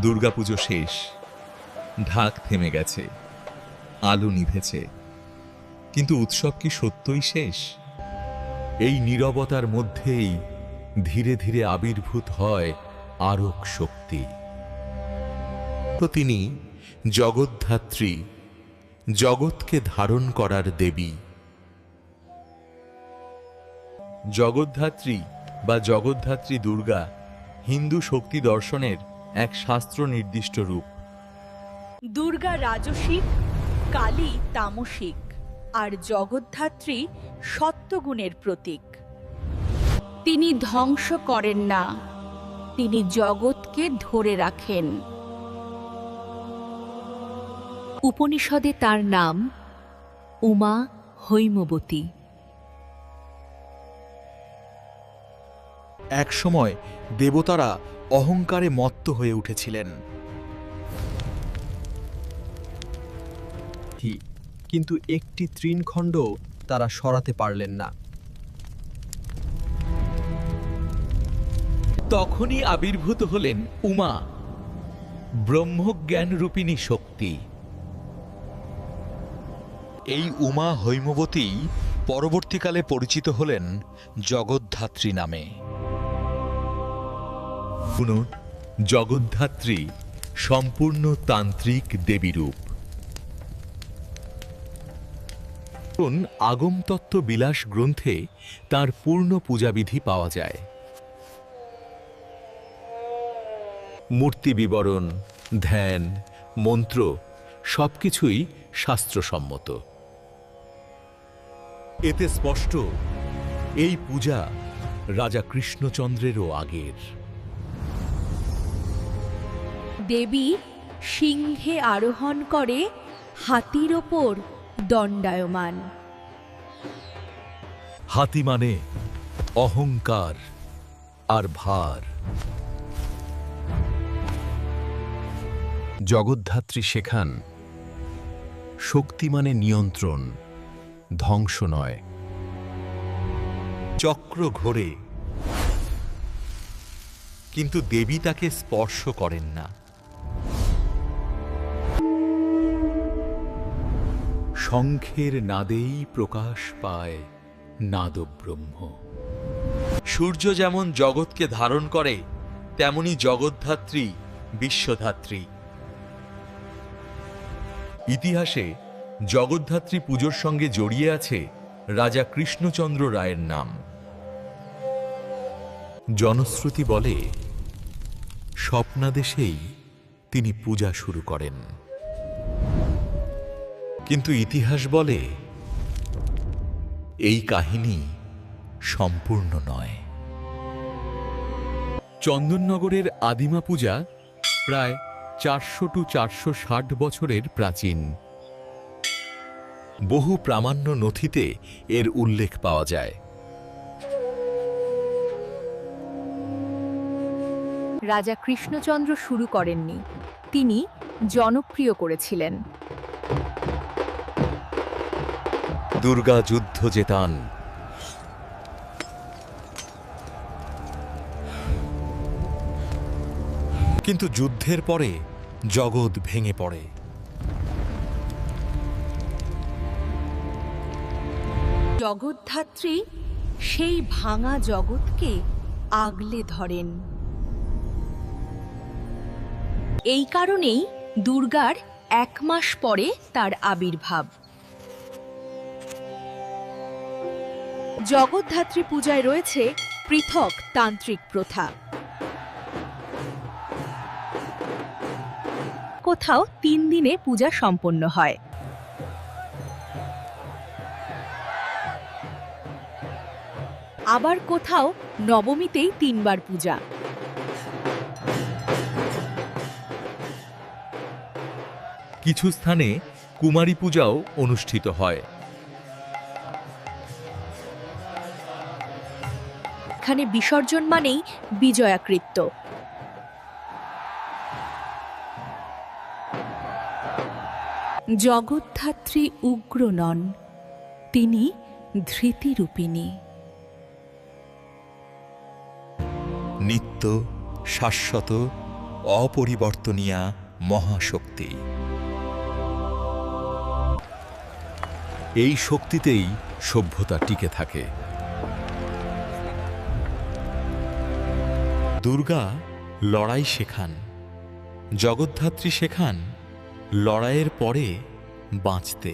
দুর্গাপুজো শেষ। ঢাক থেমে গেছে। আলো নিভেছে। কিন্তু উৎসব কি সত্যই শেষ? এই নীরবতার মধ্যেই ধীরে ধীরে আবির্ভূত হয় আরক শক্তি। তো তিনি জগদ্ধাত্রী, জগৎকে ধারণ করার দেবী। জগদ্ধাত্রী বা জগদ্ধাত্রী দুর্গা হিন্দু শক্তি দর্শনের এক শাস্ত্র নির্দিষ্ট রূপ। দুর্গা রাজসিক কালী তামসিক আর জগদ্ধাত্রী সত্যগুণের প্রতীক। তিনি ধ্বংস করেন না তিনি জগৎকে ধরে রাখেন। উপনিষদে তার নাম উমা হৈমবতী। একসময় দেবতারা অহংকারে মত্ত হয়ে উঠেছিলেন। কিন্তু একটি তৃণখণ্ড তারা সরাতে পারলেন না। তখনই আবির্ভূত হলেন উমা ব্রহ্মজ্ঞান রূপিণী শক্তি। এই উমা হৈমবতী পরবর্তীকালে পরিচিত হলেন জগদ্ধাত্রী নামে। শুনুন জগদ্ধাত্রী সম্পূর্ণ তান্ত্রিক দেবীরূপ। আগমতত্ত্ব বিলাস গ্রন্থে তার পূর্ণ পূজাবিধি পাওয়া যায়? মূর্তি বিবরণ, ধ্যান, মন্ত্র সবকিছুই শাস্ত্রসম্মত। এতে স্পষ্ট, এই পূজা রাজা কৃষ্ণচন্দ্রেরও আগের। দেবী সিংহে আরোহণ করে হাতির ওপর দণ্ডায়মান। হাতি মানে অহংকার আর ভার। জগদ্ধাত্রী শেখান, শক্তি মানে নিয়ন্ত্রণ, ধ্বংস নয়। চক্র ঘোরে, কিন্তু দেবী তাকে স্পর্শ করেন না। শঙ্খের নাদেই প্রকাশ পায় নাদব্রহ্ম। সূর্য যেমন জগৎকে ধারণ করে, তেমনি জগদ্ধাত্রী বিশ্বধাত্রী। ইতিহাসে জগদ্ধাত্রী পুজোর সঙ্গে জড়িয়ে আছে রাজা কৃষ্ণচন্দ্র রায়ের নাম। জনশ্রুতি বলে, স্বপ্নাদেশেই তিনি পূজা শুরু করেন। কিন্তু ইতিহাস বলে, এই কাহিনী সম্পূর্ণ নয়। চন্দননগরের আদিমা পূজা প্রায় চারশো টু চারশো ষাট বছরের প্রাচীন। বহু প্রামাণ্য নথিতে এর উল্লেখ পাওয়া যায়। রাজা কৃষ্ণচন্দ্র শুরু করেননি, তিনি জনপ্রিয় করেছিলেন। দুর্গা যুদ্ধ জেতান। কিন্তু যুদ্ধের পরে জগৎ ভেঙে পড়ে। জগদ্ধাত্রী সেই ভাঙা জগৎকে আগলে ধরেন। এই কারণেই দুর্গার এক মাস পরে তার আবির্ভাব। জগদ্ধাত্রী পূজায় রয়েছে পৃথক তান্ত্রিক প্রথা। কোথাও তিন দিনে পূজা সম্পন্ন হয়। আবার কোথাও নবমীতেই তিনবার পূজা। কিছু স্থানে কুমারী পূজাও অনুষ্ঠিত হয়। এখানে বিসর্জন মানেই বিজয়াকৃত্য জগদ্ধাত্রী উগ্র নন তিনি ধৃতিরূপিণী। নিত্য, শাশ্বত, অপরিবর্তনীয়া মহাশক্তি। এই শক্তিতেই সভ্যতা টিকে থাকে। দুর্গা লড়াই শেখান জগদ্ধাত্রী শেখান লড়াইয়ের পরে বাঁচতে।